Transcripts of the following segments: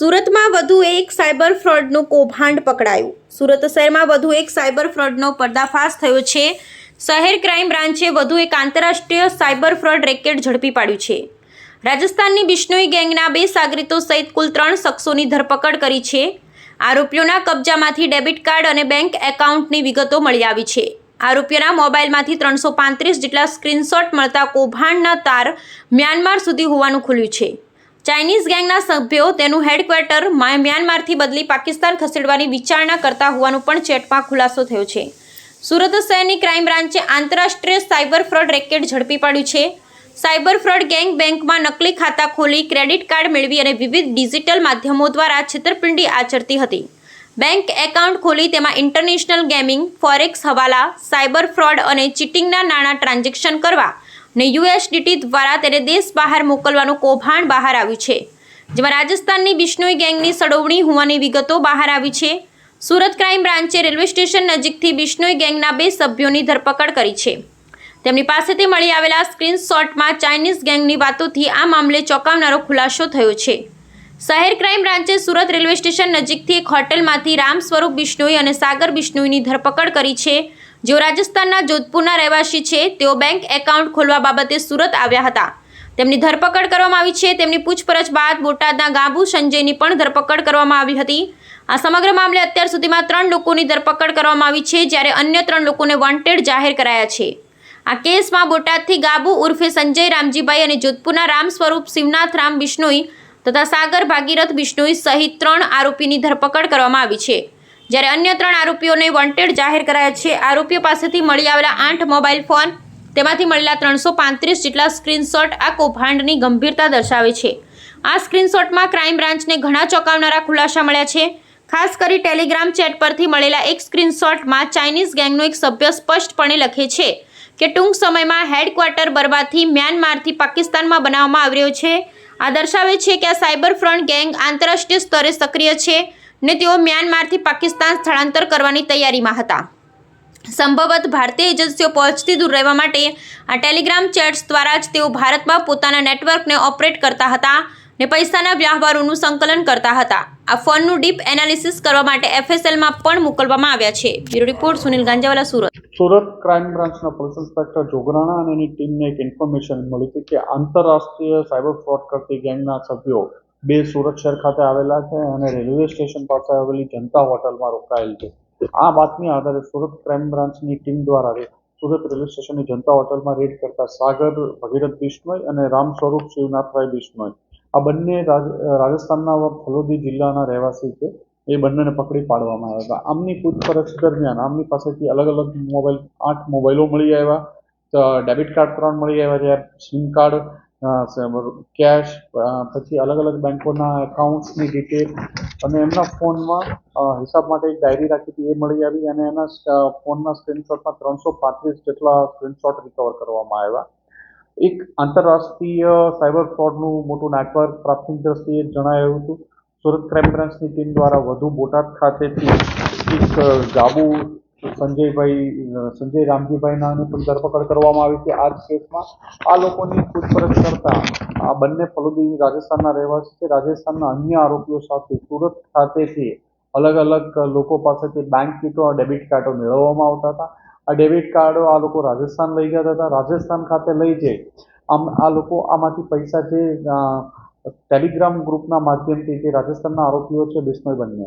સુરતમાં વધુ એક સાયબર ફ્રોડનું કૌભાંડ પકડાયું. સુરત શહેરમાં વધુ એક સાયબર ફ્રોડનો પર્દાફાશ થયો છે. શહેર ક્રાઇમ બ્રાન્ચે વધુ એક આંતરરાષ્ટ્રીય સાયબર ફ્રોડ રેકેટ ઝડપી પાડ્યું છે. રાજસ્થાનની બિશ્નોઈ ગેંગના બે સાગરીતો સહિત કુલ ત્રણ શખ્સોની ધરપકડ કરી છે. આરોપીઓના કબજામાંથી ડેબિટ કાર્ડ અને બેંક એકાઉન્ટની વિગતો મળી આવી છે. આરોપીઓના મોબાઈલમાંથી ત્રણસો પાંત્રીસ જેટલા સ્ક્રીનશોટ મળતા કૌભાંડના તાર મ્યાનમાર સુધી હોવાનું ખુલ્યું છે. ચાઇનીઝ ગેંગના સભ્યો તેનું હેડક્વાર્ટર મ્યાનમારથી બદલી પાકિસ્તાન ખસેડવાની વિચારણા કરતા હોવાનું પણ ચેટમાં ખુલાસો થયો છે. સુરત શહેરની ક્રાઇમ બ્રાન્ચે આંતરરાષ્ટ્રીય સાયબર ફ્રોડ રેકેટ ઝડપી પાડ્યું છે. સાયબર ફ્રોડ ગેંગ બેંકમાં નકલી ખાતા ખોલી ક્રેડિટ કાર્ડ મેળવી અને વિવિધ ડિજિટલ માધ્યમો દ્વારા છેતરપિંડી આચરતી હતી. બેંક એકાઉન્ટ ખોલી તેમાં ઇન્ટરનેશનલ ગેમિંગ, ફોરેક્સ હવાલા, સાયબર ફ્રોડ અને ચીટિંગના નાણાં ટ્રાન્ઝેક્શન કરવા ને યુએસડીટી દ્વારા તેને દેશ બહાર મોકલવાનું કૌભાંડ બહાર આવ્યું છે. જેમાં રાજસ્થાનની બિશ્નોઈ ગેંગની સડોવણી હોવાની વિગતો બહાર આવી છે. સુરત ક્રાઇમ બ્રાન્ચે રેલવે સ્ટેશન નજીકથી બિશ્નોઈ ગેંગના બે સભ્યોની ધરપકડ કરી છે. તેમની પાસેથી મળી આવેલા સ્ક્રીનશોટમાં ચાઇનીઝ ગેંગની વાતોથી આ મામલે ચોંકાવનારો ખુલાસો થયો છે. શહેર ક્રાઇમ બ્રાન્ચે સુરત રેલવે સ્ટેશન નજીકથી એક હોટલમાંથી રામ સ્વરૂપ બિશ્નોઈ અને સાગર બિશ્નોઈની ધરપકડ કરી છે. જેઓ રાજસ્થાનના જોધપુરના રહેવાસી છે, તેઓ બેંક એકાઉન્ટ ખોલવા બાબતે સુરત આવ્યા હતા. તેમની ધરપકડ કરવામાં આવી છે. તેમની પૂછપરછ બાદ બોટાદના ગાબુ સંજયની પણ ધરપકડ કરવામાં આવી હતી. આ સમગ્ર મામલે અત્યાર સુધીમાં ત્રણ લોકોની ધરપકડ કરવામાં આવી છે, જ્યારે અન્ય ત્રણ લોકોને વોન્ટેડ જાહેર કરાયા છે. આ કેસમાં બોટાદથી ગાબુ ઉર્ફે સંજય રામજીભાઈ અને જોધપુરના રામ સ્વરૂપ શિવનાથ રામ બિશ્નોઈ તથા સાગર ભાગીરથ બિશ્નોઈ સહિત ત્રણ આરોપીની ધરપકડ કરવામાં આવી છે. જ્યારે અન્ય ત્રણ આરોપીઓને વોન્ટેડ જાહેર કરાયા છે, આરોપીઓ પાસેથી મળી આવેલા આઠ મોબાઈલ ફોન તેમાંથી મળેલા ત્રણસો પાંત્રીસ જેટલા સ્ક્રીનશોટ આ કૌભાંડની ગંભીરતા દર્શાવે છે. આ સ્ક્રીનશોટમાં ક્રાઇમ બ્રાન્ચને ઘણા ચોંકાવનારા ખુલાસા મળ્યા છે. ખાસ કરી ટેલિગ્રામ ચેટ પરથી મળેલા એક સ્ક્રીનશોટમાં ચાઇનીઝ ગેંગનો એક સભ્ય સ્પષ્ટપણે લખે છે કે ટૂંક સમયમાં હેડક્વાર્ટર બરબાદથી મ્યાનમારથી પાકિસ્તાનમાં બનાવવામાં આવી રહ્યો છે. આ દર્શાવે છે કે આ સાયબર ફ્રન્ટ ગેંગ આંતરરાષ્ટ્રીય સ્તરે સક્રિય છે. ને તેઓ મ્યાનમારથી પાકિસ્તાન સ્થળાંતર કરવાની તૈયારીમાં હતા. સંભવત ભારતીય એજન્સીઓ પહોંચતી દૂર રહેવા માટે આ ટેલિગ્રામ ચેટ્સ દ્વારા જ તેઓ ભારતમાં પોતાના નેટવર્કને ઓપરેટ કરતા હતા ને પૈસાના વ્યવહારોનું સંકલન કરતા હતા. આ ફોનનું ડીપ એનાલિસિસ કરવા માટે એફએસએલમાં પણ મોકલવામાં આવ્યા છે. Bureau report, Sunil Ganjawala, Surat. Surat crime બ્રાન્ચના પોલીસ ઇન્સ્પેક્ટર જોગરાણા અને એની ટીમને એક ઇન્ફોર્મેશન મળી હતી કે આંતરરાષ્ટ્રીય સાયબર ફ્રોડ કરતી ગેંગના સભ્યો બે સુરત શહેર ખાતે આવેલા છે અને રેલવે સ્ટેશન પાસે આવેલી જનતા હોટલમાં રોકાયેલ છે. આ બાતમી આધારે સુરત ક્રાઇમ બ્રાન્ચની ટીમ દ્વારા સુરત રેલવે સ્ટેશનની જનતા હોટલમાં રેડ કરતા સાગર, ભગીરથ બિશ્નોઈ અને રામ સ્વરૂપ શિવનાથભાઈ બિશ્નોઈ આ બંને રાજ- રાજસ્થાનના ફલોદી જિલ્લાના રહેવાસી છે. એ બંનેને પકડી પાડવામાં આવ્યા હતા. આમની પૂછપરછ દરમિયાન આમની પાસેથી અલગ અલગ મોબાઈલ, આઠ મોબાઈલો મળી આવ્યા. ડેબિટ કાર્ડ ત્રણ મળી આવ્યા છે. સિમ કાર્ડ કેશ પછી અલગ અલગ બેંકોના એકાઉન્ટ્સની ડિટેલ અને એમના ફોનમાં હિસાબ માટે એક ડાયરી રાખી હતી, એ મળી આવી અને એના ફોનના સ્ક્રીનશોટમાં ત્રણસો પાંત્રીસ જેટલા સ્ક્રીનશોટ રિકવર કરવામાં આવ્યા. એક આંતરરાષ્ટ્રીય સાયબર ફ્રોડનું મોટું નેટવર્ક પ્રાથમિક દ્રષ્ટિએ જણાયું હતું. સુરત ક્રાઇમ બ્રાન્ચની ટીમ દ્વારા વધુ બોટાદ ખાતેથી એક ગાબુ સંજયભાઈ, સંજય રામજીભાઈનાની પણ ધરપકડ કરવામાં આવી છે આ કેસમાં. આ લોકોની પૂછપરછ કરતા આ બંને ફલોદી રાજસ્થાનના રહેવાસી છે. રાજસ્થાનના અન્ય આરોપીઓ સાથે સુરત ખાતેથી અલગ અલગ લોકો પાસેથી બેંક કીટો ડેબિટ કાર્ડો મેળવવામાં આવતા હતા. આ ડેબિટ કાર્ડો આ લોકો રાજસ્થાન લઈ જતા હતા. રાજસ્થાન ખાતે લઈ જઈ આમ આ લોકો આમાંથી પૈસા જે ટેલિગ્રામ ગ્રુપના માધ્યમથી જે રાજસ્થાનના આરોપીઓ છે, બિસ્મય બંને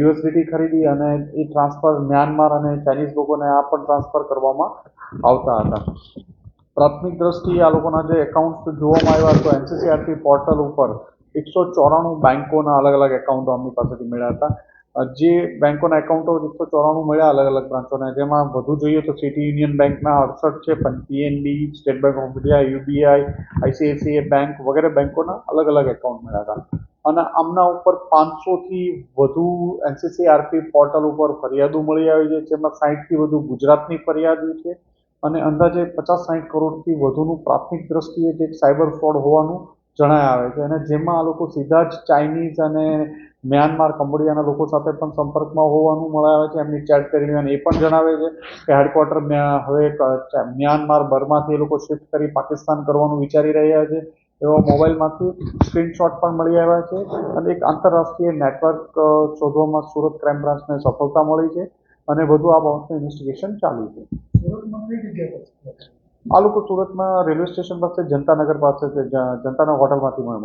યુએસડીટી ખરીદી અને એ ટ્રાન્સફર મ્યાનમાર અને ચાઇનીઝ લોકોને આ પણ ટ્રાન્સફર કરવામાં આવતા હતા. પ્રાથમિક દ્રષ્ટિએ આ લોકોના જે એકાઉન્ટ્સ જોવામાં આવ્યા તો એનસીસીઆરટી પોર્ટલ ઉપર એકસો ચોરાણું બેંકોના અલગ અલગ એકાઉન્ટો અમની પાસેથી મળ્યા હતા. જે બેંકોના એકાઉન્ટો એકસો ચોરાણું મળ્યા અલગ અલગ બ્રાન્ચોને. જેમાં વધુ જોઈએ તો સિટી યુનિયન બેંકના અડસઠ છે, પણ PNB State Bank of India UBI ICICI bank વગેરે બેંકોના અલગ અલગ એકાઉન્ટ મળ્યા હતા. અને આમના ઉપર પાંચસોથી વધુ એનસીસીઆરપી પોર્ટલ ઉપર ફરિયાદો મળી આવી છે, જેમાં સાહીઠથી વધુ ગુજરાતની ફરિયાદો છે અને અંદાજે પચાસ સાઠ કરોડથી વધુનું પ્રાથમિક દ્રષ્ટિએ જે સાયબર ફ્રોડ હોવાનું જણાય આવે છે. અને જેમાં આ લોકો સીધા જ ચાઇનીઝ અને મ્યાનમાર, કંબોડિયાના લોકો સાથે પણ સંપર્કમાં હોવાનું મળ્યા આવે છે. એમની ચેટ કરીને અને એ પણ જણાવે છે કે હેડક્વાર્ટર હવે મ્યાનમાર, બર્માથી એ લોકો શિફ્ટ કરી પાકિસ્તાન કરવાનું વિચારી રહ્યા છે. એવા મોબાઈલમાંથી સ્ક્રીનશોટ પણ મળી આવ્યા છે અને એક આંતરરાષ્ટ્રીય નેટવર્ક શોધવામાં સુરત ક્રાઇમ બ્રાન્ચને સફળતા મળી છે અને વધુ આ બાબતનું ઇન્વેસ્ટિગેશન ચાલુ છે. આ લોકો સુરતમાં રેલવે સ્ટેશન પાસે જનતાનગર પાસે જનતાનગર હોટલમાંથી મળી